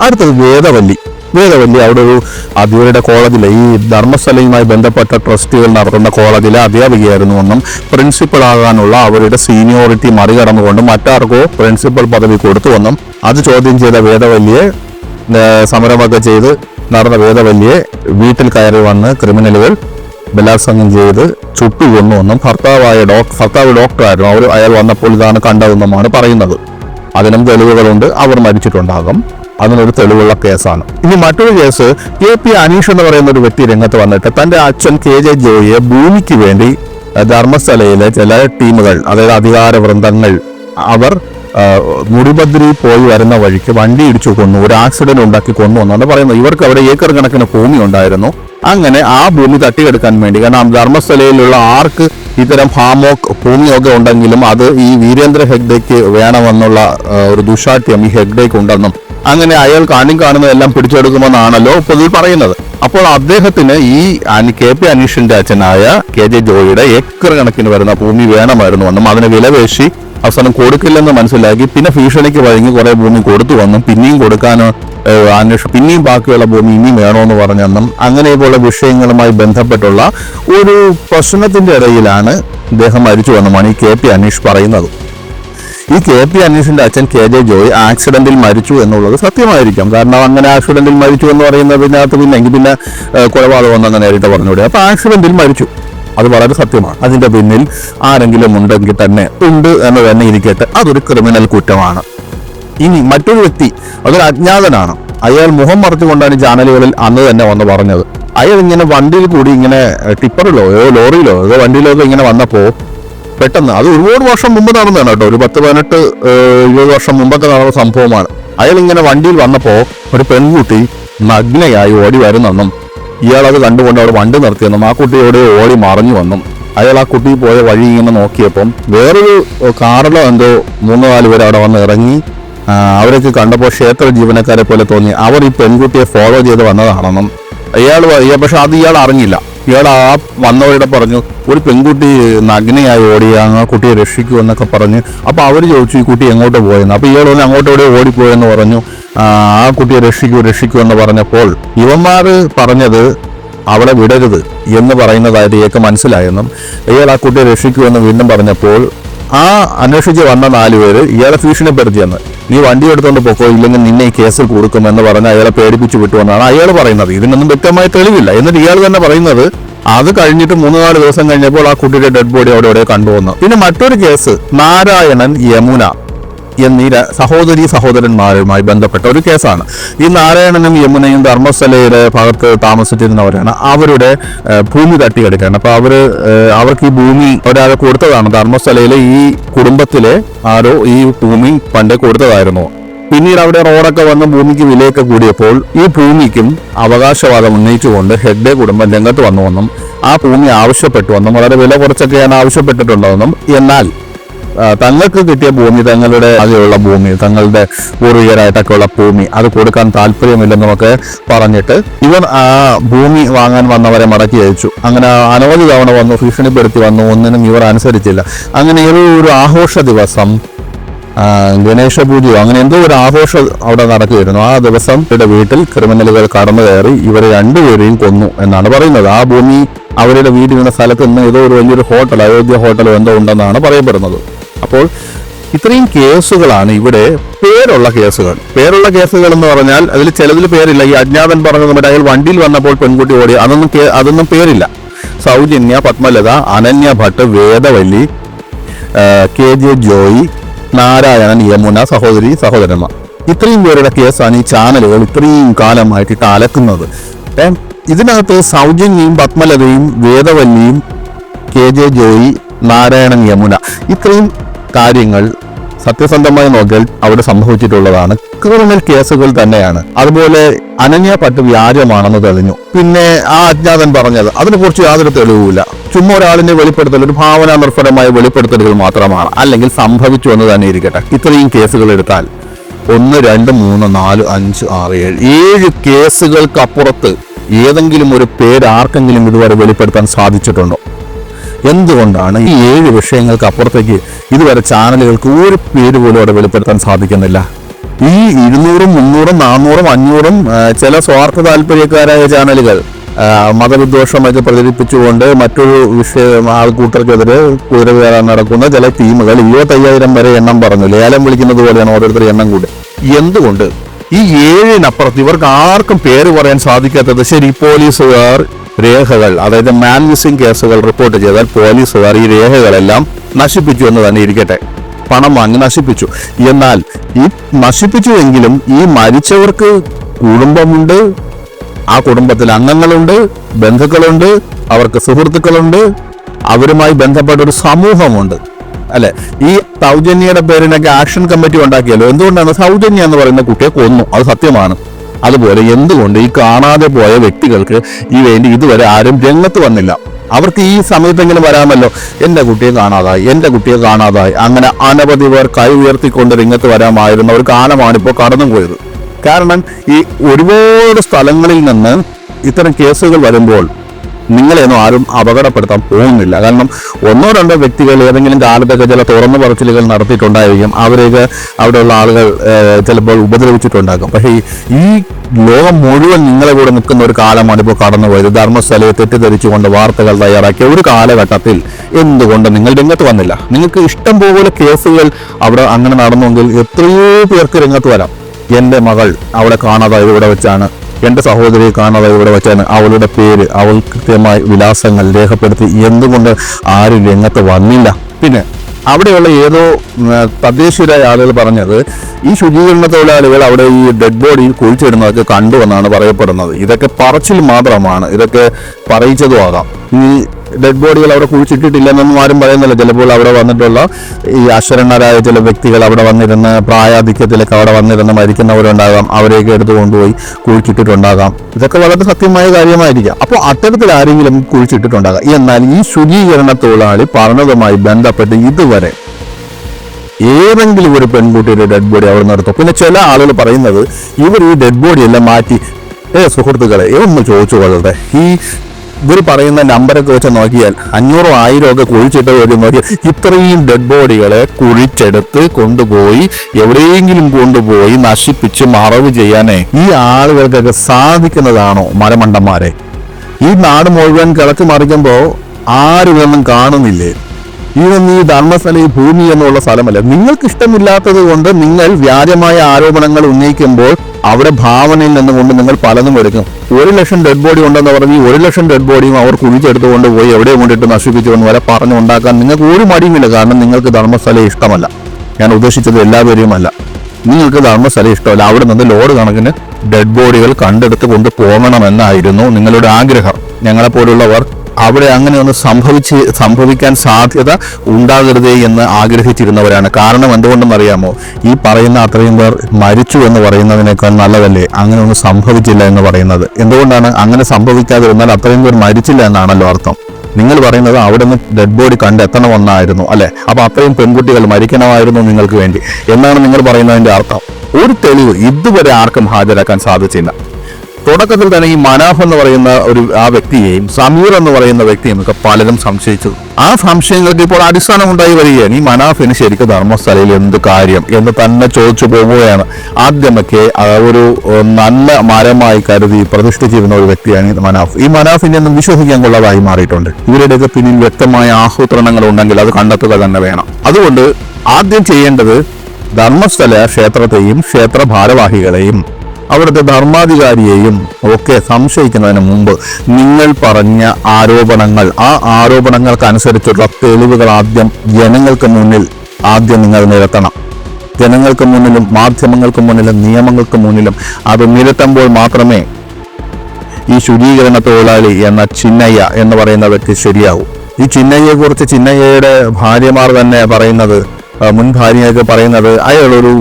S1: അടുത്തത് വേദവല്ലി വേദവല്ലി അവിടെ ഒരു അധ്യാപകരുടെ കോളേജിൽ ഈ ധർമ്മസ്ഥലയുമായി ബന്ധപ്പെട്ട ട്രസ്റ്റുകൾ നടത്തുന്ന കോളേജിലെ അധ്യാപികയായിരുന്നു എന്നും പ്രിൻസിപ്പൾ ആകാനുള്ള അവരുടെ സീനിയോറിറ്റി മറികടന്നുകൊണ്ട് മറ്റാർക്കോ പ്രിൻസിപ്പൽ പദവി കൊടുത്തുവെന്നും അത് ചോദ്യം ചെയ്ത വേദവല്ലിയെ സമരമൊക്കെ ചെയ്ത് നടന്ന വേദവല്ലിയെ വീട്ടിൽ കയറി വന്ന് ക്രിമിനലുകൾ ബലാത്സംഗം ചെയ്ത് ചുട്ടുകൊന്നു എന്നും ഭർത്താവായ ഡോക്ടർ ഭർത്താവ് ഡോക്ടറായിരുന്നു അവർ അയാൾ വന്നപ്പോൾ ഇതാണ് കണ്ടതെന്നുമാണ് പറയുന്നത് അതിനും തെളിവുകളുണ്ട് അവർ മരിച്ചിട്ടുണ്ടാകും അതിനൊരു തെളിവുള്ള കേസാണ് ഇനി മറ്റൊരു കേസ് കെ പി അനീഷ് എന്ന് പറയുന്ന ഒരു വ്യക്തി രംഗത്ത് വന്നിട്ട് തന്റെ അച്ഛൻ കെ ജെ ജോയിയെ ഭൂമിക്ക് വേണ്ടി ധർമ്മസ്ഥലയിലെ ചില ടീമുകൾ അതായത് അധികാര വൃന്ദങ്ങൾ അവർ മുടിപദ്രി പോയി വരുന്ന വഴിക്ക് വണ്ടി ഇടിച്ചു കൊന്നു ഒരു ആക്സിഡന്റ് ഉണ്ടാക്കി കൊന്നു എന്നാണ് പറയുന്നത് ഇവർക്ക് അവിടെ ഏക്കർ കണക്കിന് ഭൂമി ഉണ്ടായിരുന്നു അങ്ങനെ ആ ഭൂമി തട്ടിയെടുക്കാൻ വേണ്ടി കാരണം ധർമ്മസ്ഥലയിലുള്ള ആർക്ക് ഇത്തരം ഹാമോക്ക് ഭൂമിയൊക്കെ ഉണ്ടെങ്കിലും അത് ഈ വീരേന്ദ്ര ഹെഗ്ഡേക്ക് വേണമെന്നുള്ള ഒരു ദുഷാഠ്യം ഈ ഹെഗ്ഡേക്ക് ഉണ്ടെന്നും അങ്ങനെ അയാൾ കാണും കാണുന്നതെല്ലാം പിടിച്ചെടുക്കുമെന്നാണല്ലോ പൊതുവിൽ പറയുന്നത് അപ്പോൾ അദ്ദേഹത്തിന് ഈ കെ പി അനീഷിന്റെ അച്ഛനായ കെ ജെ ജോയിയുടെ ഏക്കർ കണക്കിന് വരുന്ന ഭൂമി വേണമായിരുന്നു എന്നും അതിന് വിലപേശി അവസാനം കൊടുക്കില്ലെന്ന് മനസ്സിലാക്കി പിന്നെ ഭീഷണിക്ക് വഴങ്ങി കുറേ ഭൂമി കൊടുത്തു വന്നു പിന്നെയും കൊടുക്കാൻ അന്വേഷണം പിന്നെയും ബാക്കിയുള്ള ഭൂമി ഇനിയും വേണമെന്ന് പറഞ്ഞെന്നും പോലെ വിഷയങ്ങളുമായി ബന്ധപ്പെട്ടുള്ള ഒരു പ്രശ്നത്തിന്റെ ഇടയിലാണ് ഇദ്ദേഹം മരിച്ചു വന്നുമാണ് ഈ കെ പി അനീഷ് പറയുന്നത് ഈ കെ പി അനീഷിന്റെ അച്ഛൻ കെ ജെ ജോയ് ആക്സിഡന്റിൽ മരിച്ചു എന്നുള്ളത് സത്യമായിരിക്കാം കാരണം അങ്ങനെ ആക്സിഡന്റിൽ മരിച്ചു എന്ന് പറയുന്നതിനകത്ത് പിന്നെ എങ്കിൽ പിന്നെ കൊലപാതകം ഒന്നും അങ്ങനെ നേരിട്ട് പറഞ്ഞുകൂടെ അപ്പൊ ആക്സിഡന്റിൽ മരിച്ചു അത് വളരെ സത്യമാണ് അതിന്റെ പിന്നിൽ ആരെങ്കിലും ഉണ്ടെങ്കിൽ തന്നെ ഉണ്ട് എന്ന് തന്നെ ഇരിക്കട്ടെ അതൊരു ക്രിമിനൽ കുറ്റമാണ് ഇനി മറ്റൊരു വ്യക്തി അതൊരു അജ്ഞാതനാണ് അയാൾ മുഖം മറച്ചുകൊണ്ടാണ് ചാനലുകളിൽ അന്ന് തന്നെ വന്ന് പറഞ്ഞത് അയാൾ ഇങ്ങനെ വണ്ടിയിൽ കൂടി ഇങ്ങനെ ടിപ്പറിലോ ലോറിയിലോ ഏതോ വണ്ടിയിലോ ഒക്കെ ഇങ്ങനെ വന്നപ്പോൾ പെട്ടെന്ന് അത് ഒരുപാട് വർഷം മുമ്പ് നടന്നതാണ് കേട്ടോ ഒരു പത്ത് പതിനെട്ട് ഇരുപത് വർഷം മുമ്പത്തെ നടന്ന സംഭവമാണ് അയാൾ ഇങ്ങനെ വണ്ടിയിൽ വന്നപ്പോൾ ഒരു പെൺകുട്ടി നഗ്നയായി ഓടി വരുന്നെന്നും ഇയാൾ അത് കണ്ടുകൊണ്ട് അവിടെ വണ്ടി നിർത്തിയെന്നും ആ കുട്ടി എവിടെ ഓടി മറിഞ്ഞു വന്നും അയാൾ ആ കുട്ടി പോയ വഴി ഇങ്ങനെ നോക്കിയപ്പം വേറൊരു കാറിലോ എന്തോ മൂന്ന് നാല് പേര് അവിടെ വന്ന് ഇറങ്ങി അവരൊക്കെ കണ്ടപ്പോൾ ക്ഷേത്ര ജീവനക്കാരെ പോലെ തോന്നി അവർ ഈ പെൺകുട്ടിയെ ഫോളോ ചെയ്ത് വന്നതാണെന്നും അയാൾ പക്ഷെ അത് ഇയാൾ അറിഞ്ഞില്ല ഇയാൾ ആ വന്നവരുടെ പറഞ്ഞു ഒരു പെൺകുട്ടി നഗ്നയായി ഓടിയാണ് ആ കുട്ടിയെ രക്ഷിക്കൂ എന്നൊക്കെ പറഞ്ഞ് അപ്പോൾ അവർ ചോദിച്ചു ഈ കുട്ടി എങ്ങോട്ട് പോയെന്ന് അപ്പോൾ ഇയാൾ ഒന്ന് അങ്ങോട്ട് എവിടെ ഓടിപ്പോയെന്ന് പറഞ്ഞു ആ കുട്ടിയെ രക്ഷിക്കൂ രക്ഷിക്കൂ എന്ന് പറഞ്ഞപ്പോൾ ഇവന്മാർ പറഞ്ഞത് അവളെ വിടരുത് എന്ന് പറയുന്നതായിട്ട് ഇയാൾക്ക് മനസ്സിലായെന്നും ഇയാൾ ആ കുട്ടിയെ രക്ഷിക്കൂ എന്ന് വീണ്ടും പറഞ്ഞപ്പോൾ ആ അന്വേഷിച്ച് വന്ന നാല് പേര് ഇയാളെ ഭീഷണിപ്പെടുത്തിയെന്ന് നീ വണ്ടി എടുത്തുകൊണ്ട് പൊക്കോ ഇല്ലെങ്കിൽ നിന്നെ ഈ കേസ് കൊടുക്കുമെന്ന് പറഞ്ഞ് അയാളെ പേടിപ്പിച്ചു വിട്ടുവെന്നാണ് അയാൾ പറയുന്നത് ഇതിനൊന്നും വ്യക്തമായ തെളിവില്ല എന്നിട്ട് ഇയാൾ തന്നെ പറയുന്നത് അത് കഴിഞ്ഞിട്ട് മൂന്ന് നാല് ദിവസം കഴിഞ്ഞപ്പോൾ ആ കുട്ടിയുടെ ഡെഡ് ബോഡി അവിടെ അവിടെ കണ്ടുവന്നു പിന്നെ മറ്റൊരു കേസ് നാരായണൻ യമുന എന്നീ സഹോദരി സഹോദരന്മാരുമായി ബന്ധപ്പെട്ട ഒരു കേസാണ് ഈ നാരായണനും യമുനയും ധർമ്മസ്ഥലയുടെ ഭാഗത്ത് താമസിച്ചിരുന്നവരാണ് അവരുടെ ഭൂമി തട്ടിയെടുക്കുകയാണ് അപ്പോൾ അവർ അവർക്ക് ഈ ഭൂമി ഒരാളെ കൊടുത്തതാണ് ധർമ്മസ്ഥലയിലെ ഈ കുടുംബത്തിലെ ആരോ ഈ ഭൂമി പണ്ടേ കൊടുത്തതായിരുന്നു പിന്നീട് അവിടെ റോഡൊക്കെ വന്ന് ഭൂമിക്ക് വിലയൊക്കെ കൂടിയപ്പോൾ ഈ ഭൂമിക്കും അവകാശവാദം ഉന്നയിച്ചുകൊണ്ട് ഹെഡ് കുടുംബം രംഗത്ത് വന്നുവെന്നും ആ ഭൂമി ആവശ്യപ്പെട്ടുവെന്നും വളരെ വില കുറച്ചൊക്കെയാണ് ആവശ്യപ്പെട്ടിട്ടുള്ളതെന്നും എന്നാൽ തങ്ങൾക്ക് കിട്ടിയ ഭൂമി തങ്ങളുടെ ആകെയുള്ള ഭൂമി തങ്ങളുടെ പൂർവികരായിട്ടൊക്കെയുള്ള ഭൂമി അത് കൊടുക്കാൻ താല്പര്യമില്ലെന്നൊക്കെ പറഞ്ഞിട്ട് ഇവർ ആ ഭൂമി വാങ്ങാൻ വന്നവരെ മടക്കി അയച്ചു അങ്ങനെ അനവധി തവണ വന്നു ഭീഷണിപ്പെടുത്തി വന്നു ഒന്നിനും ഇവർ അനുസരിച്ചില്ല അങ്ങനെ ഒരു ഒരു ആഘോഷ ദിവസം ഗണേശ പൂജയോ അങ്ങനെ എന്തോ ഒരു ആഘോഷം അവിടെ നടക്കുകയായിരുന്നു ആ ദിവസം ഇവരുടെ വീട്ടിൽ ക്രിമിനലുകൾ കടന്നു കയറി ഇവരെ രണ്ടുപേരെയും കൊന്നു എന്നാണ് പറയുന്നത് ആ ഭൂമി അവരുടെ നിന്ന സ്ഥലത്ത് നിന്ന് ഏതോ ഒരു വലിയൊരു ഹോട്ടൽ അയോധ്യ ഹോട്ടലോ എന്തോ ഉണ്ടെന്നാണ് പറയപ്പെടുന്നത് അപ്പോൾ ഇത്രയും കേസുകളാണ് ഇവിടെ പേരുള്ള കേസുകൾ പേരുള്ള കേസുകൾ എന്ന് പറഞ്ഞാൽ അതിൽ ചിലതിൽ പേരില്ല ഈ അജ്ഞാതൻ പറഞ്ഞത് മറ്റേ അയാൾ വണ്ടിയിൽ വന്നപ്പോൾ പെൺകുട്ടി ഓടി അതൊന്നും അതൊന്നും പേരില്ല സൗജന്യ പത്മലത അനന്യ ഭട്ട് വേദവല്ലി കെ ജെ ജോയി നാരായണൻ യമുന സഹോദരി സഹോദരന്മാർ ഇത്രയും പേരുടെ കേസാണ് ഈ ചാനലുകൾ ഇത്രയും കാലമായിട്ട് ഇട്ട് അലക്കുന്നത് ഇതിനകത്ത് സൗജന്യയും പത്മലതയും വേദവല്ലിയും കെ ജെ ജോയി നാരായണൻ യമുന ഇത്രയും കാര്യങ്ങൾ സത്യസന്ധമായി നോക്കിയാൽ അവിടെ സംഭവിച്ചിട്ടുള്ളതാണ് ക്രിമിനൽ കേസുകൾ തന്നെയാണ് അതുപോലെ അനന്യ പട്ട് വ്യാജമാണെന്ന് തെളിഞ്ഞു പിന്നെ ആ അജ്ഞാതൻ പറഞ്ഞത് അതിനെക്കുറിച്ച് യാതൊരു തെളിവില്ല ചുമ്മാ ഒരാളിന്റെ വെളിപ്പെടുത്തൽ ഒരു ഭാവന നിർഭരമായ വെളിപ്പെടുത്തലുകൾ മാത്രമാണ് അല്ലെങ്കിൽ സംഭവിച്ചു എന്ന് തന്നെ ഇരിക്കട്ടെ ഇത്രയും കേസുകൾ എടുത്താൽ ഒന്ന് രണ്ട് മൂന്ന് നാല് അഞ്ച് ആറ് ഏഴ് ഏഴ് കേസുകൾക്കപ്പുറത്ത് ഏതെങ്കിലും ഒരു പേര് ആർക്കെങ്കിലും ഇതുവരെ വെളിപ്പെടുത്താൻ സാധിച്ചിട്ടുണ്ടോ എന്തുകൊണ്ടാണ് ഈ ഏഴ് വിഷയങ്ങൾക്ക് അപ്പുറത്തേക്ക് ഇതുവരെ ചാനലുകൾക്ക് ഒരു പേര് പോലും അവിടെ വെളിപ്പെടുത്താൻ സാധിക്കുന്നില്ല ഈ ഇരുന്നൂറും മുന്നൂറും നാന്നൂറും അഞ്ഞൂറും ചില സ്വാർത്ഥ താല്പര്യക്കാരായ ചാനലുകൾ മതവിദ്വേഷമൊക്കെ പ്രചരിപ്പിച്ചുകൊണ്ട് മറ്റൊരു വിഷയ ആൾക്കൂട്ടർക്കെതിരെ കുതിര നടക്കുന്ന ചില ടീമുകൾ ഇരുപത്തയ്യായിരം വരെ എണ്ണം പറഞ്ഞു ലേലം വിളിക്കുന്നത് പോലെയാണ് ഓരോരുത്തർ എണ്ണം കൂടി എന്തുകൊണ്ട് ഈ ഏഴിനപ്പുറത്ത് ഇവർക്ക് ആർക്കും പേര് പറയാൻ സാധിക്കാത്തത് ശരി പോലീസുകാർ രേഖകൾ അതായത് മാൻ മിസ്സിംഗ് കേസുകൾ റിപ്പോർട്ട് ചെയ്താൽ പോലീസുകാർ ഈ രേഖകളെല്ലാം നശിപ്പിച്ചു എന്ന് തന്നെ ഇരിക്കട്ടെ പണം വാങ്ങി നശിപ്പിച്ചു എന്നാൽ ഈ നശിപ്പിച്ചുവെങ്കിലും ഈ മരിച്ചവർക്ക് കുടുംബമുണ്ട് ആ കുടുംബത്തിൽ അംഗങ്ങളുണ്ട് ബന്ധുക്കളുണ്ട് അവർക്ക് സുഹൃത്തുക്കളുണ്ട് അവരുമായി ബന്ധപ്പെട്ട ഒരു സമൂഹമുണ്ട് അല്ലെ ഈ സൗജന്യയുടെ പേരിനൊക്കെ ആക്ഷൻ കമ്മിറ്റി ഉണ്ടാക്കിയല്ലോ എന്തുകൊണ്ടാണ് സൗജന്യ എന്ന് പറയുന്ന കുട്ടിയെ കൊന്നു അത് സത്യമാണ് അതുപോലെ എന്തുകൊണ്ട് ഈ കാണാതെ പോയ വ്യക്തികൾക്ക് ഈ വേണ്ടി ഇതുവരെ ആരും രംഗത്ത് വന്നില്ല അവർക്ക് ഈ സമയത്തെങ്കിലും വരാമല്ലോ എൻ്റെ കുട്ടിയെ കാണാതായി എൻ്റെ കുട്ടിയെ കാണാതായി അങ്ങനെ അനവധി പേർ കൈ ഉയർത്തിക്കൊണ്ട് രംഗത്ത് വരാമായിരുന്ന ഒരു കാലമാണിപ്പോൾ കടന്നു പോയത് കാരണം ഈ ഒരുപാട് സ്ഥലങ്ങളിൽ നിന്ന് ഇത്തരം കേസുകൾ വരുമ്പോൾ നിങ്ങളെയൊന്നും ആരും അപകടപ്പെടുത്താൻ പോകുന്നില്ല കാരണം ഒന്നോ രണ്ടോ വ്യക്തികൾ ഏതെങ്കിലും കാലത്തൊക്കെ ചില തുറന്നു പറച്ചിലുകൾ നടത്തിയിട്ടുണ്ടായിരിക്കും അവരെയൊക്കെ അവിടെയുള്ള ആളുകൾ ചിലപ്പോൾ ഉപദ്രവിച്ചിട്ടുണ്ടാക്കും പക്ഷേ ഈ ലോകം മുഴുവൻ നിങ്ങളെ കൂടെ നിൽക്കുന്ന ഒരു കാലമാണ് ഇപ്പോൾ കടന്നുപോയത് ധർമ്മസ്ഥലയെ തെറ്റിദ്ധരിച്ചുകൊണ്ട് വാർത്തകൾ തയ്യാറാക്കിയ ഒരു കാലഘട്ടത്തിൽ എന്തുകൊണ്ട് നിങ്ങൾ രംഗത്ത് വന്നില്ല നിങ്ങൾക്ക് ഇഷ്ടം പോലെ കേസുകൾ അവിടെ അങ്ങനെ നടന്നുവെങ്കിൽ എത്രയോ പേർക്ക് രംഗത്ത് വരാം എൻ്റെ മകൾ അവിടെ കാണാതായത് ഇവിടെ വെച്ചാണ് എൻ്റെ സഹോദരി കാണാതെ ഇവിടെ വെച്ചാണ് അവളുടെ പേര് അവൾ കൃത്യമായി വിലാസങ്ങൾ രേഖപ്പെടുത്തി എന്തുകൊണ്ട് ആരും രംഗത്ത് വന്നില്ല പിന്നെ അവിടെയുള്ള ഏതോ തദ്ദേശീയരായ ആളുകൾ പറഞ്ഞത് ഈ ശുചീകരണ തൊഴിലാളികൾ അവിടെ ഈ ഡെഡ് ബോഡി കുഴിച്ചിടുന്നതൊക്കെ കണ്ടുവെന്നാണ് പറയപ്പെടുന്നത് ഇതൊക്കെ പറച്ചിൽ മാത്രമാണ് ഇതൊക്കെ പറയിച്ചതും ആകാം ഈ ഡെഡ് ബോഡികൾ അവിടെ കുഴിച്ചിട്ടിട്ടില്ലെന്നൊന്നും ആരും പറയുന്നില്ല ചിലപ്പോൾ അവിടെ വന്നിട്ടുള്ള ഈ അശ്വരന്മാരായ ചില വ്യക്തികൾ അവിടെ വന്നിരുന്ന് പ്രായാധിക്യത്തിലൊക്കെ അവിടെ വന്നിരുന്ന് മരിക്കുന്നവരുണ്ടാകാം അവരെയൊക്കെ എടുത്തു കൊണ്ടുപോയി കുഴിച്ചിട്ടിട്ടുണ്ടാകാം ഇതൊക്കെ വളരെ സത്യമായ കാര്യമായിരിക്കാം അപ്പോൾ അത്തരത്തിൽ ആരെങ്കിലും കുഴിച്ചിട്ടിട്ടുണ്ടാകാം എന്നാൽ ഈ ശുചീകരണ തൊഴിലാളി പറഞ്ഞതുമായി ബന്ധപ്പെട്ട് ഇതുവരെ ഏതെങ്കിലും ഒരു പെൺകുട്ടിയുടെ ഡെഡ് ബോഡി അവിടെ നിർത്തും പിന്നെ ചില ആളുകൾ പറയുന്നത് ഇവർ ഈ ഡെഡ് ബോഡിയെല്ലാം മാറ്റി ഏ സുഹൃത്തുക്കളെ ഒന്ന് ചോദിച്ചു കൊള്ളട്ടെ ഈ ഇവർ പറയുന്ന നമ്പറൊക്കെ വെച്ച് നോക്കിയാൽ അഞ്ഞൂറോ ആയിരം ഒക്കെ കുഴിച്ചിട്ട് വരും നോക്കിയാൽ ഇത്രയും ഡെഡ് ബോഡികളെ കുഴിച്ചെടുത്ത് കൊണ്ടുപോയി എവിടെയെങ്കിലും കൊണ്ടുപോയി നശിപ്പിച്ച് മറവ് ചെയ്യാനേ ഈ ആളുകൾക്കൊക്കെ സാധിക്കുന്നതാണോ മരമണ്ടന്മാരെ ഈ നാട് മുഴുവൻ കിളക്ക് മറിക്കുമ്പോൾ ആരും ഇതൊന്നും കാണുന്നില്ലേ ഇതൊന്നും ഈ ധർമ്മസ്ഥല ഈ ഭൂമി എന്നുള്ള സ്ഥലമല്ല നിങ്ങൾക്ക് ഇഷ്ടമില്ലാത്തത് കൊണ്ട് നിങ്ങൾ വ്യാജമായ ആരോപണങ്ങൾ ഉന്നയിക്കുമ്പോൾ അവിടെ ഭാവനയിൽ നിന്നുകൊണ്ട് നിങ്ങൾ പലതും എടുക്കും ഒരു ലക്ഷം ഡെഡ് ബോഡി ഉണ്ടെന്ന് പറഞ്ഞ് ഒരു ലക്ഷം ഡെഡ് ബോഡിയും അവർ കുഴിച്ചെടുത്തുകൊണ്ട് പോയി എവിടെ കൊണ്ടിട്ട് നശിപ്പിച്ചുകൊണ്ട് വരെ പറഞ്ഞുണ്ടാക്കാൻ നിങ്ങൾക്ക് ഒരു മടിയുമില്ല കാരണം നിങ്ങൾക്ക് ധർമ്മസ്ഥലം ഇഷ്ടമല്ല ഞാൻ ഉദ്ദേശിച്ചത് എല്ലാവരെയുമല്ല നിങ്ങൾക്ക് ധർമ്മസ്ഥലം ഇഷ്ടമല്ല അവിടെ നിന്ന് ലോഡ് കണക്കിന് ഡെഡ് ബോഡികൾ കണ്ടെടുത്ത് കൊണ്ടുപോകണമെന്നായിരുന്നു നിങ്ങളുടെ ആഗ്രഹം ഞങ്ങളെപ്പോലുള്ളവർ അവിടെ അങ്ങനെ ഒന്ന് സംഭവിച്ച് സംഭവിക്കാൻ സാധ്യത ഉണ്ടാകരുതേ എന്ന് ആഗ്രഹിച്ചിരുന്നവരാണ് കാരണം എന്തുകൊണ്ടെന്നറിയാമോ ഈ പറയുന്ന അത്രയും പേർ മരിച്ചു എന്ന് പറയുന്നതിനേക്കാൾ നല്ലതല്ലേ അങ്ങനെ ഒന്നും സംഭവിച്ചില്ല എന്ന് പറയുന്നത് എന്തുകൊണ്ടാണ് അങ്ങനെ സംഭവിക്കാതിരുന്നാൽ അത്രയും പേർ മരിച്ചില്ല എന്നാണല്ലോ അർത്ഥം നിങ്ങൾ പറയുന്നത് അവിടെ നിന്ന് ഡെഡ് ബോഡി കണ്ടെത്തണമെന്നായിരുന്നു അല്ലെ അപ്പൊ അത്രയും പെൺകുട്ടികൾ മരിക്കണമായിരുന്നു നിങ്ങൾക്ക് വേണ്ടി എന്നാണ് നിങ്ങൾ പറയുന്നതിന്റെ അർത്ഥം ഒരു തെളിവ് ഇതുവരെ ആർക്കും ഹാജരാക്കാൻ സാധിച്ചില്ല തുടക്കത്തിൽ തന്നെ ഈ മനാഫ് എന്ന് പറയുന്ന ഒരു ആ വ്യക്തിയെയും സമീർ എന്ന് പറയുന്ന വ്യക്തിയും ഒക്കെ പലരും സംശയിച്ചു ആ സംശയങ്ങൾക്ക് ഇപ്പോൾ ഉണ്ടായി വരികയാണ് ഈ മനാഫിന് ശരിക്കും ധർമ്മസ്ഥലയിൽ എന്ത് കാര്യം എന്ന് തന്നെ ചോദിച്ചു പോവുകയാണ് ആദ്യമൊക്കെ ഒരു നല്ല മരമായി കരുതി പ്രതിഷ്ഠിച്ചിരുന്ന ഒരു വ്യക്തിയാണ് ഈ മനാഫ് ഈ മനാഫിനെ ഒന്നും വിശ്വസിക്കാൻ കൊള്ളതായി മാറിയിട്ടുണ്ട് ഇവരുടെയൊക്കെ പിന്നിൽ വ്യക്തമായ ആസൂത്രണങ്ങൾ ഉണ്ടെങ്കിൽ അത് കണ്ടെത്തുക തന്നെ വേണം അതുകൊണ്ട് ആദ്യം ചെയ്യേണ്ടത് ധർമ്മസ്ഥല ക്ഷേത്രത്തെയും ക്ഷേത്ര ഭാരവാഹികളെയും അവിടുത്തെ ധർമാധികാരിയെയും ഒക്കെ സംശയിക്കുന്നതിന് മുമ്പ് നിങ്ങൾ പറഞ്ഞ ആരോപണങ്ങൾ ആ ആരോപണങ്ങൾക്കനുസരിച്ചുള്ള തെളിവുകൾ ആദ്യം ജനങ്ങൾക്ക് മുന്നിൽ ആദ്യം നിങ്ങൾ നിരത്തണം ജനങ്ങൾക്ക് മുന്നിലും മാധ്യമങ്ങൾക്ക് മുന്നിലും നിയമങ്ങൾക്ക് മുന്നിലും അത് നിരത്തുമ്പോൾ മാത്രമേ ഈ ശുചീകരണ തൊഴിലാളി എന്ന ചിന്നയ്യ എന്ന് പറയുന്ന വ്യക്തി ശരിയാവും ഈ ചിന്നയ്യയെക്കുറിച്ച് ചിന്നയ്യയുടെ ഭാര്യമാർ തന്നെ പറയുന്നത് മുൻ ഭാര്യയൊക്കെ പറയുന്നത് അയാളൊരു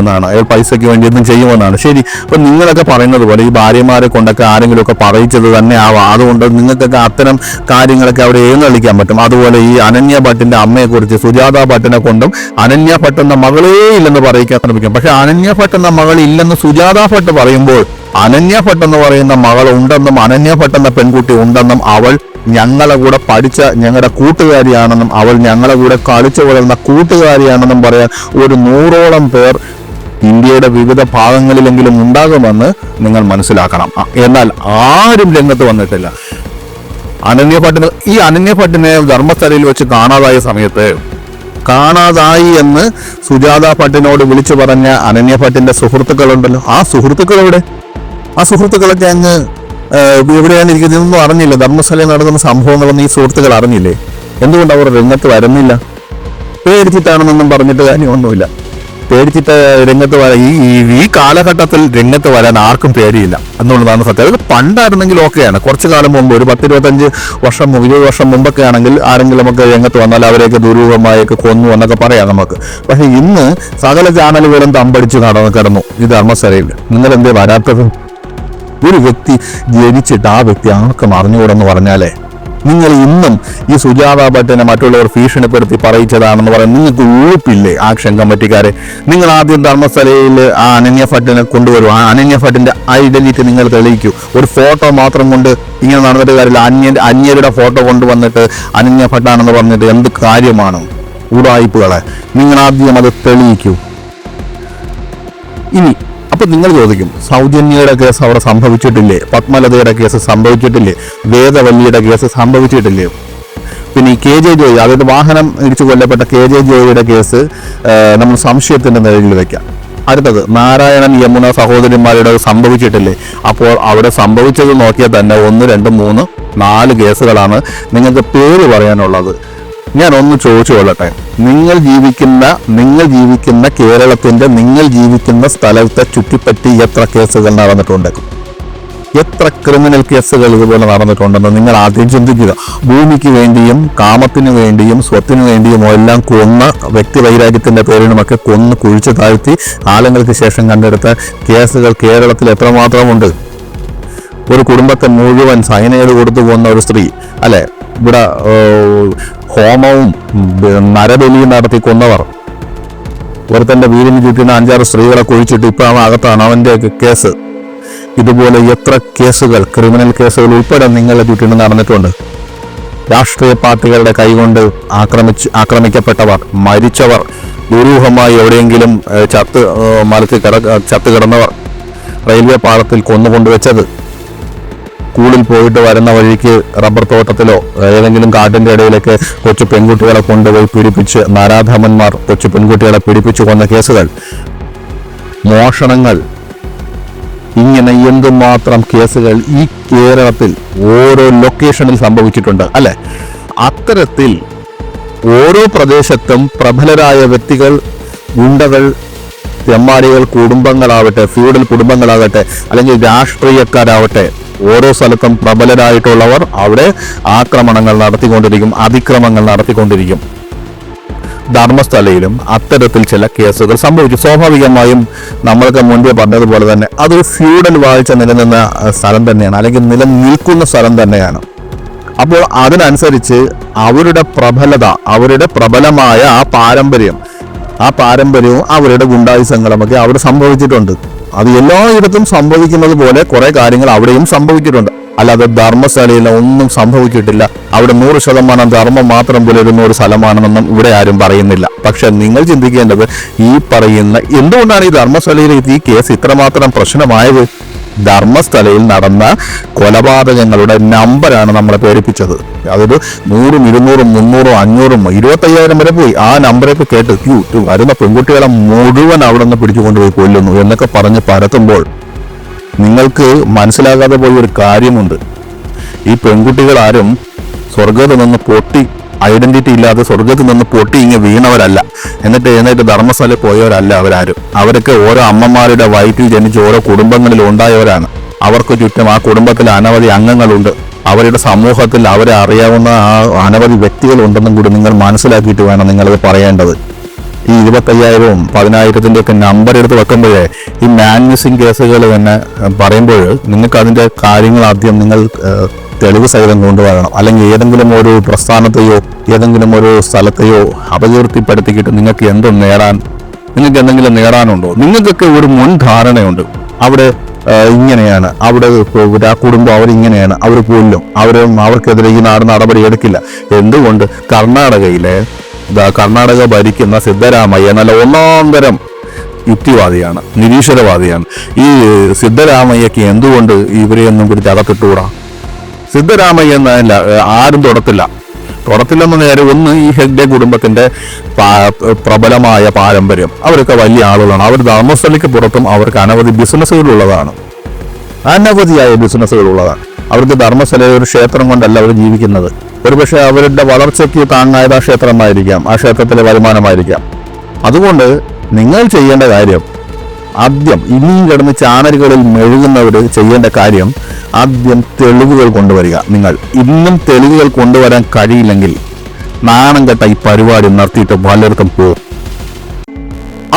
S1: എന്നാണ് അയാൾ പൈസയ്ക്ക് വേണ്ടി എന്തും ചെയ്യുമെന്നാണ് ശരി അപ്പം നിങ്ങളൊക്കെ പറയുന്നത് പോലെ ഈ ഭാര്യമാരെ കൊണ്ടൊക്കെ ആരെങ്കിലുമൊക്കെ പറയിച്ചത് തന്നെ ആവാം അതുകൊണ്ട് നിങ്ങൾക്കൊക്കെ അത്തരം കാര്യങ്ങളൊക്കെ അവിടെ എഴുന്നള്ളിക്കാൻ പറ്റും അതുപോലെ ഈ അനന്യ ഭട്ടിൻ്റെ അമ്മയെക്കുറിച്ച് സുജാത ഭട്ടിനെ കൊണ്ടും അനന്യ ഭട്ട് എന്ന മകളേ ഇല്ലെന്ന് പറയിക്കാൻ ശ്രമിക്കും പക്ഷെ അനന്യ ഭട്ട് എന്ന മകൾ ഇല്ലെന്ന് സുജാത ഭട്ട് പറയുമ്പോൾ അനന്യ ഭട്ട് എന്ന് പറയുന്ന മകൾ ഉണ്ടെന്നും അനന്യ ഭട്ട് എന്ന പെൺകുട്ടി ഉണ്ടെന്നും അവൾ ഞങ്ങളെ കൂടെ പഠിച്ച ഞങ്ങളുടെ കൂട്ടുകാരിയാണെന്നും അവൾ ഞങ്ങളെ കൂടെ കളിച്ചു വളർന്ന കൂട്ടുകാരിയാണെന്നും പറയാൻ ഒരു നൂറോളം പേർ ഇന്ത്യയുടെ വിവിധ ഭാഗങ്ങളിലെങ്കിലും ഉണ്ടാകുമെന്ന് നിങ്ങൾ മനസ്സിലാക്കണം എന്നാൽ ആരും രംഗത്ത് വന്നിട്ടില്ല അനന്യഭട്ടിന് ഈ അനന്യഭട്ടിനെ ധർമ്മസ്ഥലയിൽ വെച്ച് കാണാതായ സമയത്ത് കാണാതായി എന്ന് സുജാത ഭട്ടിനോട് വിളിച്ചു പറഞ്ഞ അനന്യഭട്ടിന്റെ സുഹൃത്തുക്കളുണ്ടല്ലോ ആ സുഹൃത്തുക്കളെവിടെ ആ സുഹൃത്തുക്കളൊക്കെ അങ്ങ് എവിടെയാണ് ഇരിക്കുന്നതെന്നൊന്നും അറിഞ്ഞില്ല ധർമ്മസ്ഥലയിൽ നടക്കുന്ന സംഭവങ്ങളൊന്നും ഈ സുഹൃത്തുക്കൾ അറിഞ്ഞില്ലേ എന്തുകൊണ്ട് അവർ രംഗത്ത് വരുന്നില്ല പേടിച്ചിട്ടാണെന്നൊന്നും പറഞ്ഞിട്ട് കാര്യമൊന്നുമില്ല പേടിച്ചിട്ട് രംഗത്ത് വരാൻ ഈ ഈ കാലഘട്ടത്തിൽ രംഗത്ത് വരാൻ ആർക്കും പേടിയില്ല എന്നുള്ളതാണ് സത്യം അതൊക്കെ പണ്ടായിരുന്നെങ്കിൽ ഓക്കെയാണ് കുറച്ച് കാലം മുമ്പ് ഒരു പത്തിരുപത്തഞ്ച് വർഷം മുമ്പ് ഇരുപത് വർഷം മുമ്പൊക്കെ ആണെങ്കിൽ ആരെങ്കിലും ഒക്കെ രംഗത്ത് വന്നാൽ അവരെയൊക്കെ ദുരൂഹമായൊക്കെ കൊന്നു എന്നൊക്കെ പറയാം നമുക്ക് പക്ഷേ ഇന്ന് സകല ചാനലുകളും തമ്പടിച്ച് നടന്ന് കിടന്നു ഈ ധർമ്മസ്ഥലയിൽ നിങ്ങളെന്തേ വരാത്തത് ഒരു വ്യക്തി ജനിച്ചിട്ട് ആ വ്യക്തി ആർക്കും അറിഞ്ഞുകൂടെന്ന് പറഞ്ഞാലേ നിങ്ങൾ ഇന്നും ഈ സുജാത ഭട്ടനെ മറ്റുള്ളവർ ഭീഷണിപ്പെടുത്തി പറയിച്ചതാണെന്ന് പറയാൻ നിങ്ങൾക്ക് ആ ക്ഷം കമ്മിറ്റിക്കാരെ നിങ്ങൾ ആദ്യം ധർമ്മസ്ഥലയിൽ ആ അനന്യ ഭട്ടിനെ കൊണ്ടുവരും ആ അനന്യ ഭട്ടിന്റെ ഐഡന്റിറ്റി നിങ്ങൾ തെളിയിക്കൂ ഒരു ഫോട്ടോ മാത്രം കൊണ്ട് ഇങ്ങനെ നടന്നിട്ട് കാര്യമില്ല അന്യ അന്യരുടെ ഫോട്ടോ കൊണ്ടുവന്നിട്ട് അനന്യ ഭട്ടാണെന്ന് പറഞ്ഞിട്ട് എന്ത് കാര്യമാണ് ഉടായ്പകളെ നിങ്ങൾ ആദ്യം അത് തെളിയിക്കൂ ഇനി അപ്പോൾ നിങ്ങൾ ചോദിക്കും സൗജന്യയുടെ കേസ് അവിടെ സംഭവിച്ചിട്ടില്ലേ പത്മലതയുടെ കേസ് സംഭവിച്ചിട്ടില്ലേ വേദവല്ലിയുടെ കേസ് സംഭവിച്ചിട്ടില്ലേ പിന്നെ ഈ കെ ജെ ജോയി അതായത് വാഹനം ഇടിച്ചു കൊല്ലപ്പെട്ട കെ ജെ ജോയിയുടെ കേസ് നമ്മൾ സംശയത്തിൻ്റെ നിലയിൽ വയ്ക്കാം അടുത്തത് നാരായണൻ യമുന സഹോദരിമാരുടെ സംഭവിച്ചിട്ടില്ലേ അപ്പോൾ അവിടെ സംഭവിച്ചത് നോക്കിയാൽ തന്നെ ഒന്ന് രണ്ട് മൂന്ന് നാല് കേസുകളാണ് നിങ്ങൾക്ക് പേര് പറയാനുള്ളത് ഞാൻ ഒന്ന് ചോദിച്ചു കൊള്ളട്ടെ നിങ്ങൾ ജീവിക്കുന്ന നിങ്ങൾ ജീവിക്കുന്ന കേരളത്തിൻ്റെ നിങ്ങൾ ജീവിക്കുന്ന സ്ഥലത്തെ ചുറ്റിപ്പറ്റി എത്ര കേസുകൾ നടന്നിട്ടുണ്ട് എത്ര ക്രിമിനൽ കേസുകൾ ഇതുപോലെ നടന്നിട്ടുണ്ടെന്ന് നിങ്ങൾ ആദ്യം ചിന്തിക്കുക ഭൂമിക്ക് വേണ്ടിയും കാമത്തിന് വേണ്ടിയും സ്വത്തിന് വേണ്ടിയുമോ എല്ലാം കൊന്ന വ്യക്തി വൈരാഗ്യത്തിൻ്റെ പേരിനുമൊക്കെ കൊന്ന് കുഴിച്ചു താഴ്ത്തി കാലങ്ങൾക്ക് ശേഷം കണ്ടെടുത്ത കേസുകൾ കേരളത്തിൽ എത്രമാത്രമുണ്ട് ഒരു കുടുംബത്തെ മുഴുവൻ സൈനയിൽ കൊടുത്തു പോകുന്ന ഒരു സ്ത്രീ അല്ലെ ഇവിടെ ഹോമവും നരബലിയും നടത്തി കൊന്നവർ തന്റെ വീടിന് ചുറ്റുന്ന അഞ്ചാറ് സ്ത്രീകളെ കുഴിച്ചിട്ട് ഇപ്പം അവൻ അകത്താണ് അവന്റെ കേസ് ഇതുപോലെ എത്ര കേസുകൾ ക്രിമിനൽ കേസുകൾ ഉൾപ്പെടെ നിങ്ങളുടെ ചുറ്റിനും നടന്നിട്ടുണ്ട് രാഷ്ട്രീയ പാർട്ടികളുടെ കൈകൊണ്ട് ആക്രമിച്ച് ആക്രമിക്കപ്പെട്ടവർ മരിച്ചവർ ദുരൂഹമായി എവിടെയെങ്കിലും ചത്ത് മലത്തിൽ കിട ചത്ത് കിടന്നവർ റെയിൽവേ പാളത്തിൽ കൊന്നുകൊണ്ടുവച്ചത് സ്കൂളിൽ പോയിട്ട് വരുന്ന വഴിക്ക് റബ്ബർ തോട്ടത്തിലോ ഏതെങ്കിലും കാട്ടിന്റെ ഇടയിലൊക്കെ കൊച്ചു പെൺകുട്ടികളെ കൊണ്ടുപോയി പീഡിപ്പിച്ച് നരാധമന്മാർ കൊച്ചു പെൺകുട്ടികളെ പീഡിപ്പിച്ചു കൊന്ന കേസുകൾ മോഷണങ്ങൾ ഇങ്ങനെ എന്തുമാത്രം കേസുകൾ ഈ കേരളത്തിൽ ഓരോ ലൊക്കേഷനിൽ സംഭവിച്ചിട്ടുണ്ട് അല്ലെ അത്തരത്തിൽ ഓരോ പ്രദേശത്തും പ്രബലരായ വ്യക്തികൾ ഗുണ്ടകൾ തെമ്മാടികൾ കുടുംബങ്ങളാവട്ടെ ഫ്യൂഡൽ കുടുംബങ്ങളാകട്ടെ അല്ലെങ്കിൽ രാഷ്ട്രീയക്കാരാവട്ടെ ഓരോ സ്ഥലത്തും പ്രബലരായിട്ടുള്ളവർ അവിടെ ആക്രമണങ്ങൾ നടത്തിക്കൊണ്ടിരിക്കും അതിക്രമങ്ങൾ നടത്തിക്കൊണ്ടിരിക്കും ധർമ്മസ്ഥലയിലും അത്തരത്തിൽ ചില കേസുകൾ സംഭവിച്ചു സ്വാഭാവികമായും നമ്മൾക്ക് മുൻപേ പറഞ്ഞതുപോലെ തന്നെ അതൊരു ഫ്യൂഡൽ വാഴ്ച നിലനിന്ന സ്ഥലം തന്നെയാണ് അല്ലെങ്കിൽ നിലനിൽക്കുന്ന സ്ഥലം തന്നെയാണ് അപ്പോൾ അതിനനുസരിച്ച് അവരുടെ പ്രബലത അവരുടെ പ്രബലമായ ആ പാരമ്പര്യം ആ പാരമ്പര്യവും അവരുടെ സംഘടമൊക്കെ അവിടെ സംഭവിച്ചിട്ടുണ്ട് അത് എല്ലായിടത്തും സംഭവിക്കുന്നത് പോലെ കുറേ കാര്യങ്ങൾ അവിടെയും സംഭവിച്ചിട്ടുണ്ട് അല്ലാതെ ധർമ്മശാലയിൽ ഒന്നും സംഭവിച്ചിട്ടില്ല അവിടെ നൂറ് ശതമാനം ധർമ്മം മാത്രം പുലരുന്ന ഒരു സ്ഥലമാണെന്നൊന്നും ഇവിടെ ആരും പറയുന്നില്ല പക്ഷെ നിങ്ങൾ ചിന്തിക്കേണ്ടത് ഈ പറയുന്ന എന്തുകൊണ്ടാണ് ഈ ധർമ്മശാലയിലെ ഈ കേസ് ഇത്രമാത്രം പ്രശ്നമായത് ധർമ്മസ്ഥലയിൽ നടന്ന കൊലപാതകങ്ങളുടെ നമ്പറാണ് നമ്മളെ പേരിപ്പിച്ചത് അതൊരു നൂറും ഇരുന്നൂറും മുന്നൂറും അഞ്ഞൂറും ഇരുപത്തയ്യായിരം വരെ പോയി ആ നമ്പറൊക്കെ കേട്ട് ക്യൂ വരുന്ന പെൺകുട്ടികളെ മുഴുവൻ അവിടെ നിന്ന് പിടിച്ചുകൊണ്ടുപോയി കൊല്ലുന്നു എന്നൊക്കെ പറഞ്ഞ് പരത്തുമ്പോൾ നിങ്ങൾക്ക് മനസ്സിലാകാതെ പോയ ഒരു കാര്യമുണ്ട് ഈ പെൺകുട്ടികളാരും സ്വർഗത്തിൽ നിന്ന് പൊട്ടി ഐഡന്റിറ്റി ഇല്ലാതെ സ്വർഗത്തിൽ നിന്ന് പൊട്ടി വീണവരല്ല എന്നിട്ട് എന്നിട്ട് ധർമ്മസ്ഥലയിൽ പോയവരല്ല അവരാരും അവരൊക്കെ ഓരോ അമ്മമാരുടെ വയറ്റിൽ ജനിച്ച് ഓരോ കുടുംബങ്ങളിൽ ഉണ്ടായവരാണ് അവർക്ക് ചുറ്റും ആ കുടുംബത്തിൽ അനവധി അംഗങ്ങളുണ്ട് അവരുടെ സമൂഹത്തിൽ അവരെ അറിയാവുന്ന ആ അനവധി വ്യക്തികളുണ്ടെന്നും കൂടി നിങ്ങൾ മനസ്സിലാക്കിയിട്ട് വേണം നിങ്ങളത് പറയേണ്ടത് ഈ ഇരുപത്തയ്യായിരവും പതിനായിരത്തിൻ്റെ ഒക്കെ നമ്പർ എടുത്ത് വെക്കുമ്പോഴേ ഈ മാൻ മിസ്സിംഗ് കേസുകൾ തന്നെ പറയുമ്പോൾ നിങ്ങൾക്ക് അതിൻ്റെ കാര്യങ്ങൾ ആദ്യം നിങ്ങൾ തെളിവ് സഹിതം കൊണ്ടുവരണം അല്ലെങ്കിൽ ഏതെങ്കിലും ഒരു പ്രസ്ഥാനത്തെയോ ഏതെങ്കിലും ഒരു സ്ഥലത്തെയോ അപകീർത്തിപ്പെടുത്തിക്കിട്ട് നിങ്ങൾക്ക് എന്തും നേടാൻ നിങ്ങൾക്ക് എന്തെങ്കിലും നേടാനുണ്ടോ നിങ്ങൾക്കൊക്കെ ഒരു മുൻധാരണയുണ്ട് അവിടെ ഇങ്ങനെയാണ് അവിടെ ആ കുടുംബം അവരിങ്ങനെയാണ് അവർ പോലും അവർ അവർക്കെതിരെ ഈ നാട് നടപടി എടുക്കില്ല എന്തുകൊണ്ട് കർണാടകയിലെ കർണാടക ഭരിക്കുന്ന സിദ്ധരാമയ്യ നല്ല ഒന്നാന്തരം യുക്തിവാദിയാണ് നിരീശ്വരവാദിയാണ് ഈ സിദ്ധരാമയ്യക്ക് എന്തുകൊണ്ട് ഇവരെയൊന്നും പിടിച്ച് അകത്തിട്ടുകൂടാ സിദ്ധരാമയ്യ എന്നല്ല ആരും തുടത്തില്ല തൊടത്തില്ലെന്ന നേരെ ഒന്ന് ഈ ഹെഗ്ഡെ കുടുംബത്തിന്റെ പ്രബലമായ പാരമ്പര്യം അവരൊക്കെ വലിയ ആളുകളാണ് അവർ ധർമ്മസ്ഥലയ്ക്ക് പുറത്തും അവർക്ക് അനവധി ബിസിനസ്സുകളുള്ളതാണ് അനവധിയായ ബിസിനസ്സുകളുള്ളതാണ് അവർക്ക് ധർമ്മസ്ഥല ഒരു ക്ഷേത്രം കൊണ്ടല്ല അവർ ജീവിക്കുന്നത് ഒരുപക്ഷെ അവരുടെ വളർച്ചയ്ക്ക് താങ്ങായത് ആ ക്ഷേത്രമായിരിക്കാം ആ ക്ഷേത്രത്തിലെ വരുമാനമായിരിക്കാം അതുകൊണ്ട് നിങ്ങൾ ചെയ്യേണ്ട കാര്യം ആദ്യം ഇനിയും കിടന്ന് ചാനലുകളിൽ മെഴുകുന്നവർ ചെയ്യേണ്ട കാര്യം ആദ്യം തെളിവുകൾ കൊണ്ടുവരിക നിങ്ങൾ ഇന്നും തെളിവുകൾ കൊണ്ടുവരാൻ കഴിയില്ലെങ്കിൽ നാണം കെട്ട ഈ പരിപാടി നടത്തിയിട്ട് പലർക്കും പോകും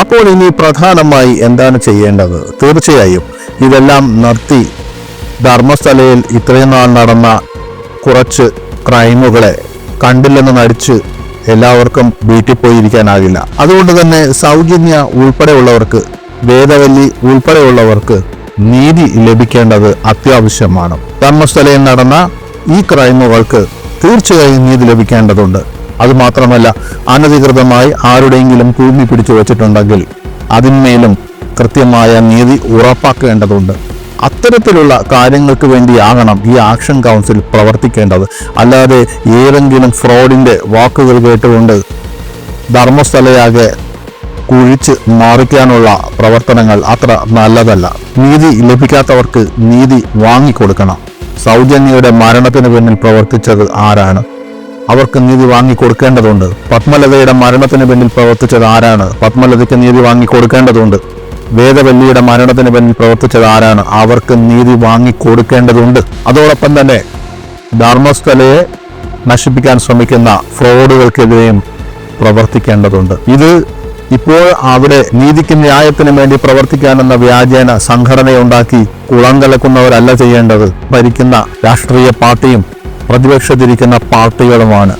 S1: അപ്പോൾ ഇനി പ്രധാനമായി എന്താണ് ചെയ്യേണ്ടത് തീർച്ചയായും ഇതെല്ലാം നടത്തി ധർമ്മസ്ഥലയിൽ ഇത്രയും നാൾ നടന്ന കുറച്ച് ക്രൈമുകളെ കണ്ടില്ലെന്ന് നടിച്ച് എല്ലാവർക്കും വീട്ടിൽ പോയിരിക്കാനാകില്ല അതുകൊണ്ട് തന്നെ സൗജന്യ ഉൾപ്പെടെയുള്ളവർക്ക് വേദവല്ലി ഉൾപ്പെടെയുള്ളവർക്ക് നീതി ലഭിക്കേണ്ടത് അത്യാവശ്യമാണ് ധർമ്മസ്ഥലയിൽ നടന്ന ഈ ക്രൈമുകൾക്ക് തീർച്ചയായും നീതി ലഭിക്കേണ്ടതുണ്ട് അതുമാത്രമല്ല അനധികൃതമായി ആരുടെയെങ്കിലും ഭൂമി പിടിച്ചു വച്ചിട്ടുണ്ടെങ്കിൽ അതിന്മേലും കൃത്യമായ നീതി ഉറപ്പാക്കേണ്ടതുണ്ട് അത്തരത്തിലുള്ള കാര്യങ്ങൾക്ക് വേണ്ടിയാകണം ഈ ആക്ഷൻ കൗൺസിൽ പ്രവർത്തിക്കേണ്ടത് അല്ലാതെ ഏതെങ്കിലും ഫ്രോഡിൻ്റെ വാക്കുകൾ കേട്ടുകൊണ്ട് ധർമ്മസ്ഥലയാകെ കുഴിച്ച് മാറിക്കാനുള്ള പ്രവർത്തനങ്ങൾ അത്ര നല്ലതല്ല നീതി ലഭിക്കാത്തവർക്ക് നീതി വാങ്ങിക്കൊടുക്കണം സൗജന്യയുടെ മരണത്തിന് പിന്നിൽ പ്രവർത്തിച്ചത് ആരാണ് അവർക്ക് നീതി വാങ്ങിക്കൊടുക്കേണ്ടതുണ്ട് പത്മലതയുടെ മരണത്തിന് പിന്നിൽ പ്രവർത്തിച്ചത് ആരാണ് പത്മലതയ്ക്ക് നീതി വാങ്ങിക്കൊടുക്കേണ്ടതുണ്ട് വേദവല്ലിയുടെ മരണത്തിന് പിന്നിൽ പ്രവർത്തിച്ചത് ആരാണ് അവർക്ക് നീതി വാങ്ങിക്കൊടുക്കേണ്ടതുണ്ട് അതോടൊപ്പം തന്നെ ധർമ്മസ്ഥലയെ നശിപ്പിക്കാൻ ശ്രമിക്കുന്ന ഫ്രോഡുകൾക്കെതിരെയും പ്രവർത്തിക്കേണ്ടതുണ്ട് ഇത് ഇപ്പോൾ അവിടെ നീതിക്കും ന്യായത്തിനും വേണ്ടി പ്രവർത്തിക്കാനെന്ന വ്യാജേന സംഘടനയുണ്ടാക്കി കുളം കലക്കുന്നവരല്ല ചെയ്യേണ്ടത് ഭരിക്കുന്ന രാഷ്ട്രീയ പാർട്ടിയും പ്രതിപക്ഷത്തിരിക്കുന്ന പാർട്ടികളുമാണ്